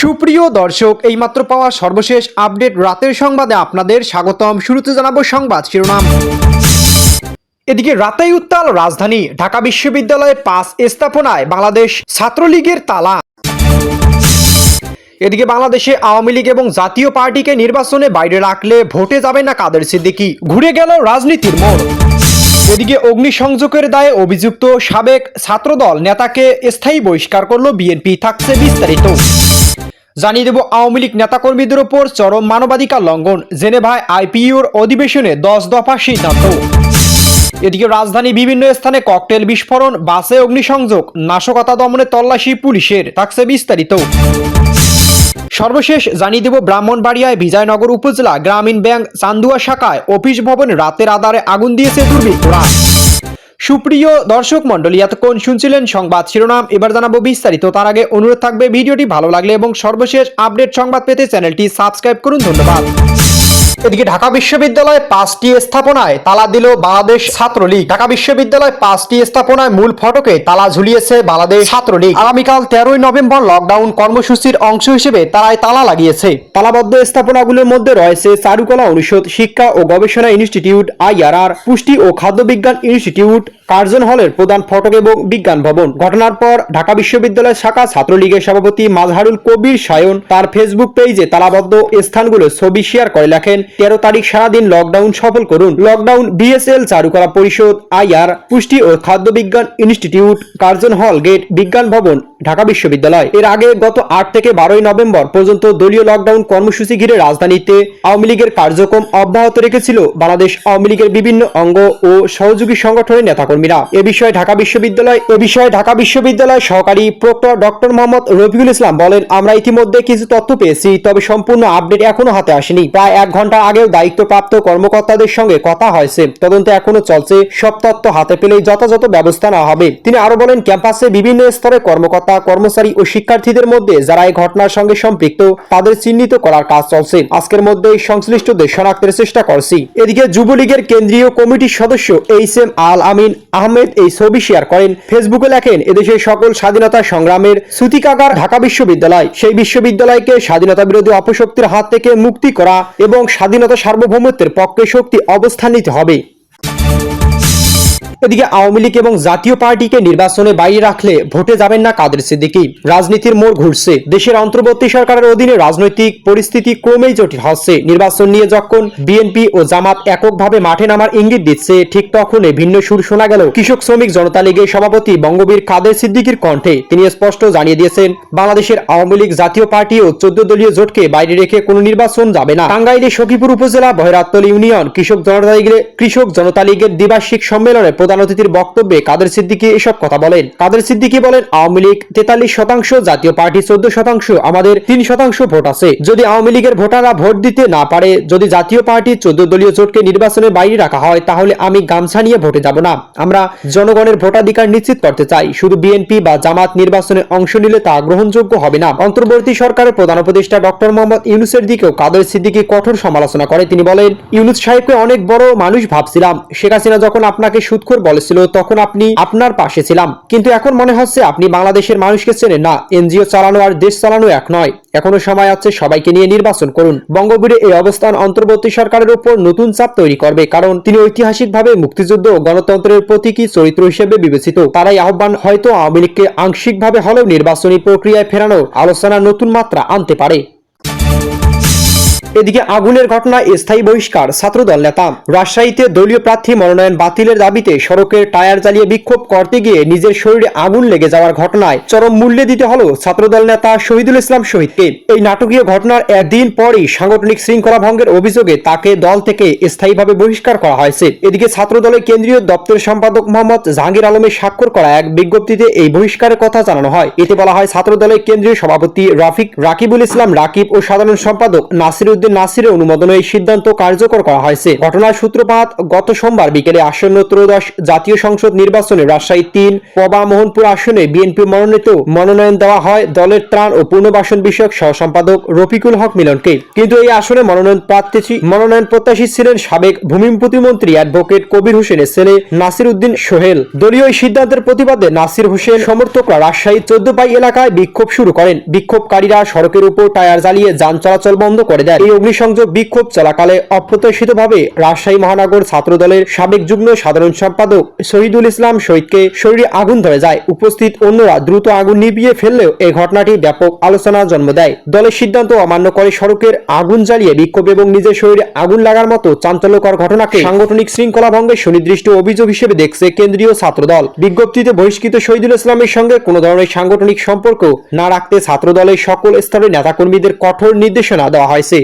সুপ্রিয় দর্শক, এইমাত্র পাওয়া সর্বশেষ আপডেট রাতের সংবাদে আপনাদের স্বাগতম। শুরুতে জানাব সংবাদ শিরোনাম। এদিকে রাতাই উত্তাল রাজধানী ঢাকা বিশ্ববিদ্যালয়ে পাস স্থাপনায় বাংলাদেশ ছাত্রলীগের তালা। এদিকে বাংলাদেশে আওয়ামী লীগ এবং জাতীয় পার্টিকে নির্বাচনে বাইরে রাখলে ভোটে যাবে না কাদের সিদ্দিকি। ঘুরে গেল রাজনীতির মোড়। এদিকে অগ্নিসংযোগের দায়ে অভিযুক্ত সাবেক ছাত্রদল নেতাকে স্থায়ী বহিষ্কার করল বিএনপি। থাকছে বিস্তারিত। জানিয়ে দেব আওয়ামী লীগ নেতাকর্মীদের ওপর চরম মানবাধিকার লঙ্ঘন। জেনেভায় আইপিইউর অধিবেশনে দশ দফা সিদ্ধান্ত। এদিকে রাজধানী বিভিন্ন স্থানে ককটেল বিস্ফোরণ, বাসে অগ্নিসংযোগ, নাশকতা দমনে তল্লাশি পুলিশের, থাকছে বিস্তারিত। সর্বশেষ জানিয়ে দেব ব্রাহ্মণবাড়িয়ায় বিজয়নগর উপজেলা গ্রামীণ ব্যাংক চান্দুয়া শাখায় অফিস ভবনে রাতের আধারে আগুন দিয়েছে দুর্বৃত্তরা। সুপ্রিয় দর্শক মন্ডলী এতক্ষণ শুনছিলেন সংবাদ শিরোনাম। এবার জানাব বিস্তারিত। তার আগে অনুরোধ থাকবে, ভিডিওটি ভালো লাগলে এবং সর্বশেষ আপডেট সংবাদ পেতে চ্যানেলটি সাবস্ক্রাইব করুন। ধন্যবাদ। এদিকে ঢাকা বিশ্ববিদ্যালয়ে পাঁচটি স্থাপনায় তালা দিল বাংলাদেশ ছাত্রলীগ। ঢাকা বিশ্ববিদ্যালয় পাঁচটি স্থাপনায় মূল ফটকে তালা ঝুলিয়েছে বাংলাদেশ ছাত্রলীগ। আগামীকাল তেরোই নভেম্বর লকডাউন কর্মসূচির অংশ হিসেবে তারাই তালা লাগিয়েছে। তালাবদ্ধ স্থাপনাগুলোর মধ্যে রয়েছে চারুকলা অনুষদ, শিক্ষা ও গবেষণা ইনস্টিটিউট, আইআরআর, পুষ্টি ও খাদ্য বিজ্ঞান ইনস্টিটিউট কার্জন হলের প্রধান ফটক এবং বিজ্ঞান ভবন। ঘটনার পর ঢাকা বিশ্ববিদ্যালয় শাখা ছাত্রলীগের সভাপতি মাজহারুল কবির সায়ন তার ফেসবুক পেজে তালাবদ্ধ স্থানগুলো ছবি শেয়ার করে লেখেন তেরো তারিখ সারাদিন লকডাউন সফল করুন। লকডাউন বিএসএল চারুকলা পরিষদ আইআর পুষ্টি ও খাদ্য বিজ্ঞান ইনস্টিটিউট, কার্জন হল, গেট, বিজ্ঞান ভবন, ঢাকা বিশ্ববিদ্যালয়। এর আগে গত আট থেকে বারোই নভেম্বর পর্যন্ত দলীয় লকডাউন কর্মসূচি ঘিরে রাজধানীতে আওয়ামী লীগের কার্যক্রম অব্যাহত রেখেছিল বাংলাদেশ আওয়ামী লীগের বিভিন্ন অঙ্গ ও সহযোগী সংগঠনের নেতাকর্মীরা এ বিষয়ে ঢাকা বিশ্ববিদ্যালয় এ বিষয়ে ঢাকা বিশ্ববিদ্যালয় সহকারী প্রক্টর ডক্টর মোহাম্মদ রফিকুল ইসলাম বলেন, আমরা ইতিমধ্যে কিছু তথ্য পেয়েছি, তবে সম্পূর্ণ আপডেট এখনও হাতে আসেনি। প্রায় এক ঘণ্টা আগেও দায়িত্বপ্রাপ্ত কর্মকর্তাদের সঙ্গে কথা হয়েছে। তদন্ত এখনও চলছে। সব তথ্য হাতে পেলেই যথাযথ ব্যবস্থা নেওয়া হবে। তিনি আরও বলেন, ক্যাম্পাসে বিভিন্ন স্তরে কর্মকর্তা, কর্মচারী ও শিক্ষার্থীদের মধ্যে যারা এই ঘটনার সঙ্গে সম্পৃক্ত, তাদের চিহ্নিত করার কাজ চলছে। আজকের মধ্যে সংশ্লিষ্টদের শনাক্তের চেষ্টা করছি। এদিকে যুবলীগের কেন্দ্রীয় কমিটির সদস্য এইচ এম আল আমিন আহমেদ এই ছবি শেয়ার করেন। ফেসবুকে লেখেন, এদেশের সকল স্বাধীনতা সংগ্রামের সুতিকাগার ঢাকা বিশ্ববিদ্যালয়। সেই বিশ্ববিদ্যালয়কে স্বাধীনতা বিরোধী অপশক্তির হাত থেকে মুক্তি করা এবং স্বাধীনতা সার্বভৌমত্বের পক্ষে শক্তি অবস্থান নিতে হবে। এদিকে আওয়ামী লীগ এবং জাতীয় পার্টিকে নির্বাচনে বাইরে রাখলে ভোটে যাবেন না কাদের সিদ্দিকি। রাজনীতির মোড় ঘুরছে। দেশের অন্তর্বর্তী সরকারের অধীনে রাজনৈতিক পরিস্থিতি ক্রমেই জটিল হচ্ছে। নির্বাচন নিয়ে যখন বিএনপি ও জামাত এককভাবে মাঠে নামার ইঙ্গিত দিচ্ছে, ঠিক তখনই ভিন্ন সুর শোনা গেল কৃষক শ্রমিক জনতা লীগের সভাপতি বঙ্গবীর কাদের সিদ্দিকির কণ্ঠে। তিনি স্পষ্ট জানিয়ে দিয়েছেন, বাংলাদেশের আওয়ামী লীগ জাতীয় পার্টি ও চোদ্দ দলীয় জোটকে বাইরে রেখে কোনো নির্বাচন যাবে না। টাঙ্গাইলে সখীপুর উপজেলা বহেরাতল ইউনিয়ন কৃষক জনতা লীগের কৃষক জনতা লীগের দ্বিবার্ষিক সম্মেলনে প্রধান অতিথির বক্তব্যে কাদের সিদ্দিকি এসব কথা বলেন? কাদের সিদ্দিকি বলেন, আওয়ামী লীগ তেতাল্লিশ শতাংশ, জাতীয় পার্টি চোদ্দ শতাংশ, আমাদের তিন শতাংশ ভোট আছে। যদি আওয়ামী লীগের ভোটাররা ভোট দিতে না পারে, যদি জাতীয় পার্টি চোদ্দ দলীয় জোটকে নির্বাচনের বাইরে রাখা হয়, তাহলে আমি গামছা নিয়ে ভোটে যাব না। আমরা জনগণের ভোটাধিকার নিশ্চিত করতে চাই। শুধু বিএনপি বা জামাত নির্বাচনে অংশ নিলে তা গ্রহণযোগ্য হবে না। অন্তর্বর্তী সরকারের প্রধান উপদেষ্টা ডক্টর মোহাম্মদ ইউনুসের দিকেও কাদের সিদ্দিকি কঠোর সমালোচনা করে। তিনি বলেন, ইউনুস সাহেবকে অনেক বড় মানুষ ভাবছিলাম। শেখ হাসিনা যখন আপনাকে সুৎখোর বলেছিল তখন আপনি আপনার পাশে ছিলাম। কিন্তু এখন মনে হচ্ছে আপনি বাংলাদেশের মানুষকে চেনেন না। এনজিও চালানো আর দেশ চালানো এক নয়। এখনও সময় আছে সবাইকে নিয়ে নির্বাচন করুন। বঙ্গবীরের এই অবস্থান অন্তর্বর্তী সরকারের উপর নতুন চাপ তৈরি করবে, কারণ তিনি ঐতিহাসিকভাবে মুক্তিযুদ্ধ ও গণতন্ত্রের প্রতীকী চরিত্র হিসেবে বিবেচিত। তারাই আহ্বান, হয়তো আওয়ামী লীগকে আংশিকভাবে হলেও নির্বাচনী প্রক্রিয়ায় ফেরানো আলোচনা নতুন মাত্রা আনতে পারে। এদিকে আগুনের ঘটনায় স্থায়ী বহিষ্কার ছাত্রদল নেতা। রাজশাহীতে দলীয় প্রার্থী মনোনয়ন বাতিলের দাবিতে সড়কের টায়ার জ্বালিয়ে বিক্ষোভ করতে গিয়ে নিজের শরীরে আগুন লেগে যাওয়ার ঘটনায় চরম মূল্যে দিতে হলো ছাত্রদল নেতা শহীদুল ইসলাম শহীদকে। এই নাটকীয় ঘটনার একদিন পরই সাংগঠনিক শৃঙ্খলা ভঙ্গের অভিযোগে তাকে দল থেকে স্থায়ীভাবে বহিষ্কার করা হয়েছে। এদিকে ছাত্রদলের কেন্দ্রীয় দপ্তর সম্পাদক মোহাম্মদ জাহাঙ্গীর আলমের স্বাক্ষর করা এক বিজ্ঞপ্তিতে এই বহিষ্কারের কথা জানানো হয়। এতে বলা হয়, ছাত্রদলের কেন্দ্রীয় সভাপতি রাফিক, রাকিবুল ইসলাম, রাকিব ও সাধারণ সম্পাদক নাসির উদ্দিন মুহিউদ্দিন নাসিরের অনুমোদনে এই সিদ্ধান্ত কার্যকর করা হয়েছে। ঘটনার সূত্রপাত গত সোমবার বিকেলে আসন্ন ত্রয়োদশ জাতীয় সংসদ নির্বাচনে রাজশাহী তিন, পবা, মোহনপুর আসনে বিএনপি মনোনীত মনোনয়ন দেওয়া হয় দলের ত্রাণ ও পুনর্বাসন বিষয়ক সহ সম্পাদক রফিকুল হক মিলনকে। কিন্তু এই আসনে মনোনয়ন প্রার্থী মনোনয়ন প্রত্যাশী ছিলেন সাবেক ভূমি প্রতিমন্ত্রী অ্যাডভোকেট কবির হোসেনের ছেলে নাসির উদ্দিন সোহেল। দলীয় এই সিদ্ধান্তের প্রতিবাদে নাসির হোসেন, সমর্থকরা রাজশাহী চোদ্দ পাই এলাকায় বিক্ষোভ শুরু করেন। বিক্ষোভকারীরা সড়কের উপর টায়ার জ্বালিয়ে যান চলাচল বন্ধ করে দেয় এই অগ্নিসংযোগ বিক্ষোভ চলাকালে অপ্রত্যাশিতভাবে রাজশাহী মহানগর ছাত্র দলের সাবেক যুগ্ম সাধারণ সম্পাদক শহীদুল ইসলাম শহীদকে শরীরে আগুন ধরে যায়। উপস্থিত অন্যরা দ্রুত আগুন নিভিয়ে ফেললেও এই ঘটনাটি ব্যাপক আলোচনা জন্ম দেয়। দলের সিদ্ধান্ত অমান্য করে সড়কের আগুন জ্বালিয়ে বিক্ষোভ এবং নিজের শরীরে আগুন লাগার মতো চাঞ্চল্যকর ঘটনাকে সাংগঠনিক শৃঙ্খলা ভঙ্গের সুনির্দিষ্ট অভিযোগ হিসেবে দেখছে কেন্দ্রীয় ছাত্রদল। বিজ্ঞপ্তিতে বহিষ্কৃত শহীদুল ইসলামের সঙ্গে কোনো ধরনের সাংগঠনিক সম্পর্ক না রাখতে ছাত্রদলের সকল স্তরের নেতাকর্মীদের কঠোর নির্দেশনা দেওয়া হয়েছে।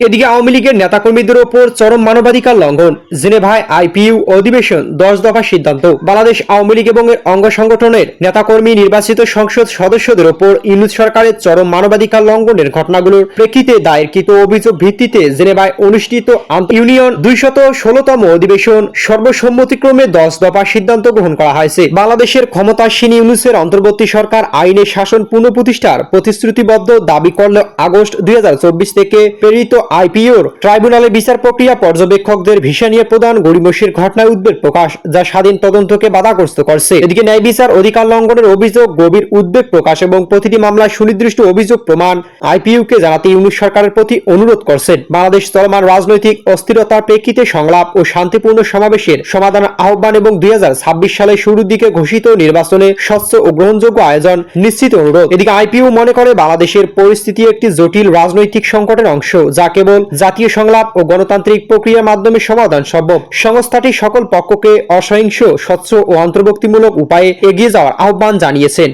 এদিকে আওয়ামী লীগের নেতাকর্মীদের ওপর চরম মানবাধিকার লঙ্ঘন। জেনেভায় আইপিইউ অধিবেশন দশ দফা সিদ্ধান্ত। বাংলাদেশ আওয়ামী লীগ এবং এর অঙ্গ সংগঠনের নেতাকর্মী নির্বাচিত সংসদ সদস্যদের ওপর ইউনুস সরকারের চরম মানবাধিকার লঙ্ঘনের ঘটনাগুলোর প্রেক্ষিতে দায়েরকৃত অভিযোগ ভিত্তিতে জেনেভায় অনুষ্ঠিত ইউনিয়ন দুইশত ষোলতম অধিবেশন সর্বসম্মতিক্রমে দশ দফা সিদ্ধান্ত গ্রহণ করা হয়েছে। বাংলাদেশের ক্ষমতাসীন ইউনুসের অন্তর্বর্তী সরকার আইনের শাসন পুনঃপ্রতিষ্ঠার প্রতিশ্রুতিবদ্ধ দাবি করলে আগস্ট দুই হাজার চব্বিশ থেকে প্রেরিত আইপিওর ট্রাইব্যুনালে বিচার প্রক্রিয়া পর্যবেক্ষকদের ভিসা নিয়ে প্রদান গরিমসির ঘটনায় উদ্বেগ প্রকাশ, যা স্বাধীন তদন্তকে বাধাগ্রস্ত করছে। এদিকে ন্যায় বিচার অধিকার লঙ্ঘনের অভিযোগ, গভীর উদ্বেগ প্রকাশ এবং প্রতিটি মামলায় সুনির্দিষ্ট অভিযোগ প্রমাণ আইপিইউকে জানাতে ইউনিশ সরকারের প্রতি অনুরোধ করছেন। বাংলাদেশ চলমান রাজনৈতিক অস্থিরতার প্রেক্ষিতে সংলাপ ও শান্তিপূর্ণ সমাবেশের সমাধান আহ্বান এবং দুই সালের শুরুর দিকে ঘোষিত নির্বাচনে স্বচ্ছ ও গ্রহণযোগ্য আয়োজন নিশ্চিত অনুরোধ। এদিকে আইপিইউ মনে করে, বাংলাদেশের পরিস্থিতি একটি জটিল রাজনৈতিক সংকটের অংশ, যা কেবল জাতীয় সংলাপ ও গণতান্ত্রিক প্রক্রিয়ার মাধ্যমে সমাধান সম্ভব। সংস্থাটি সকল পক্ষকে অসহিংস, স্বচ্ছ ও অন্তর্ভুক্তিমূলক উপায়ে এগিয়ে যাওয়ার আহ্বান জানিয়েছেন।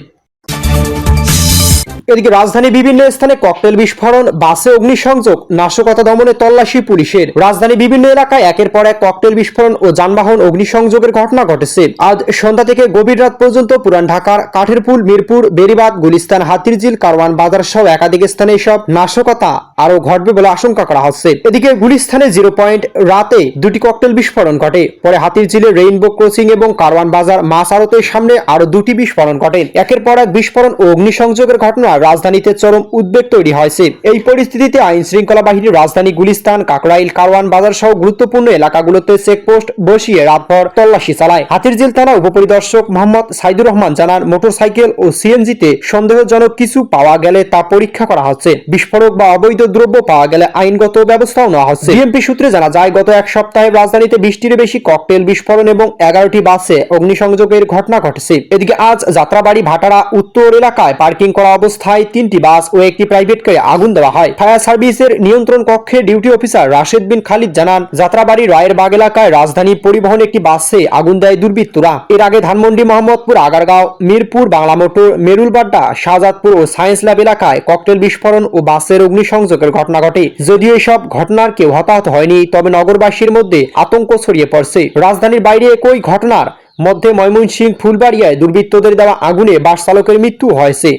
এদিকে রাজধানীর বিভিন্ন স্থানে ককটেল বিস্ফোরণ, বাসে অগ্নিসংযোগ, নাশকতা দমনে তল্লাশি পুলিশের। রাজধানী বিভিন্ন এলাকায় একের পর এক ককটেল বিস্ফোরণ ও যানবাহন অগ্নিসংযোগের ঘটনা ঘটেছে। আজ সন্ধ্যা থেকে গভীর রাত পর্যন্ত পুরান ঢাকার কাঠেরপুল, মিরপুর, বেরিবাদ, গুলিস্তান, হাতিরঝিল, কারওয়ান বাজার সহ একাধিক স্থানে এসব নাশকতা আরও ঘটবে বলে আশঙ্কা করা হচ্ছে। এদিকে গুলিস্তানে জিরো পয়েন্ট রাতে দুটি ককটেল বিস্ফোরণ ঘটে। পরে হাতিরঝিলের রেইনবো ক্রসিং এবং কারওয়ান বাজার মাছ আড়তের সামনে আরও দুটি বিস্ফোরণ ঘটে। একের পর এক বিস্ফোরণ ও অগ্নিসংযোগের ঘটনা রাজধানীতে চরম উদ্বেগ তৈরি হয়েছে এই পরিস্থিতিতে আইন শৃঙ্খলা বাহিনীর রাজধানী গুলিস্তান, কাকরাইল, কারওয়ান বাজার সহ গুরুত্বপূর্ণ এলাকাগুলোতে চেকপোস্ট বসিয়ে রাতভর তল্লাশি চালায়। হাতিরঝিল থানা উপপরিদর্শক মোহাম্মদ সাইদুর রহমান জানান, মোটরসাইকেল ও সিএনজিতে সন্দেহজনক কিছু পাওয়া গেলে তা পরীক্ষা করা হচ্ছে। বিস্ফোরক বা অবৈধ দ্রব্য পাওয়া গেলে আইনগত ব্যবস্থাও নেওয়া হচ্ছে। বিএমপি সূত্রে জানা যায়, গত এক সপ্তাহে রাজধানীতে বিশটির বেশি, ককটেল বিস্ফোরণ এবং এগারোটি বাসে অগ্নিসংযোগের ঘটনা ঘটেছে। এদিকে আজ যাত্রাবাড়ি, ভাটারা, উত্তর এলাকায় পার্কিং করা অবস্থায় তিনটি বাস ও একটি প্রাইভেট কারে আগুন দেওয়া হয়। ফায়ার সার্ভিসের নিয়ন্ত্রণ কক্ষে ডিউটি অফিসার রাশেদ বিন খালিদ জানান, যাত্রাবাড়ি রায়ের বাগ এলাকায় রাজধানী পরিবহন একটি বাসে আগুন দেয় দুর্বৃত্তরা। এর আগে ধানমন্ডি, মোহাম্মদপুর, আগারগাঁও, মিরপুর, বাংলা মোটর, মেরুলবাড্ডা, শাহজাদপুর ও সায়েন্স ল্যাব এলাকায় ককটেল বিস্ফোরণ ও বাসের অগ্নিসংযোগের ঘটনা ঘটে। যদিও এসব ঘটনার কেউ হতাহত হয়নি, তবে নগরবাসীর মধ্যে আতঙ্ক ছড়িয়ে পড়ছে। রাজধানীর বাইরে একই ঘটনার মধ্যে ময়মনসিংহ, ফুলবাড়িয়ায় দুর্বৃত্তদের দেওয়া আগুনে বাস চালকের মৃত্যু হয়েছে।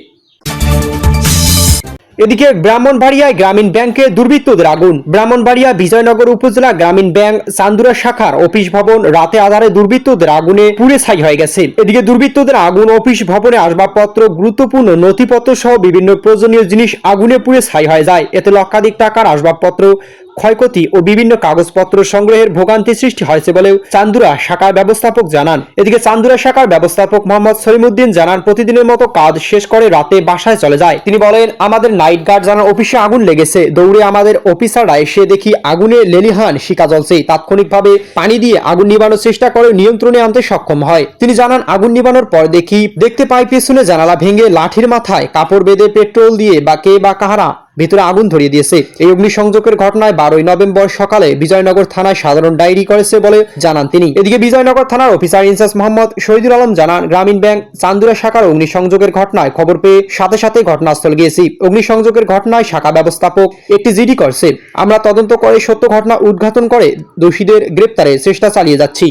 এদিকে ব্রাহ্মণবাড়িয়ায় গ্রামীণ ব্যাংকে দুর্বৃত্তদের আগুন। ব্রাহ্মণবাড়িয়া বিজয়নগর উপজেলা গ্রামীণ ব্যাংক চান্দুরা শাখার অফিস ভবন রাতে আধারে দুর্বৃত্তদের আগুনে পুড়ে ছাই হয়ে গেছে। এদিকে দুর্বৃত্তদের আগুন অফিস ভবনে আসবাবপত্র, গুরুত্বপূর্ণ নথিপত্র সহ বিভিন্ন প্রয়োজনীয় জিনিস আগুনে পুড়ে ছাই হয়ে যায়। এতে লক্ষাধিক টাকার আসবাবপত্র ক্ষয়ক্ষতি ও বিভিন্ন কাগজপত্র সংগ্রহের ভোগান্তি সৃষ্টি হয়েছে বলেও চান্দুরা শাখার ব্যবস্থাপক জানান। এদিকে চান্দুরা শাখার ব্যবস্থাপক মোহাম্মদ সলিমুদ্দিন জানান, প্রতিদিনের মতো কাজ শেষ করে রাতে বাসায় চলে যায়। তিনি বলেন, আমাদের নাইট গার্ড জানার অফিসে আগুন লেগেছে। দৌড়ে আমাদের অফিসাররা এসে দেখি আগুনে লেলিহান শিকা জ্বলছে। তাৎক্ষণিকভাবে পানি দিয়ে আগুন নিবানোর চেষ্টা করে নিয়ন্ত্রণে আনতে সক্ষম হয়। তিনি জানান, আগুন নিবানোর পর দেখি, দেখতে পাই পেছনে জানালা ভেঙে লাঠির মাথায় কাপড় বেঁধে পেট্রোল দিয়ে বা কে বা কাহারা ভিতরে আগুন ধরিয়ে দিয়েছে। এই অগ্নিসংযোগের ঘটনায় বারোই নভেম্বর সকালে বিজয়নগর থানায় সাধারণ ডায়েরি করেছে বলে জানান তিনি। এদিকে বিজয়নগর থানার officer in charge Mohammad Shahidul Alam জানান, গ্রামীণ ব্যাংক চান্দুরা শাখার অগ্নিসংযোগের ঘটনায় খবর পেয়ে সাথে সাথে ঘটনাস্থল গিয়েছি। অগ্নিসংযোগের ঘটনায় শাখা ব্যবস্থাপক একটি জিডি করছে। আমরা তদন্ত করে সত্য ঘটনা উদ্ঘাটন করে দোষীদের গ্রেপ্তারের চেষ্টা চালিয়ে যাচ্ছি।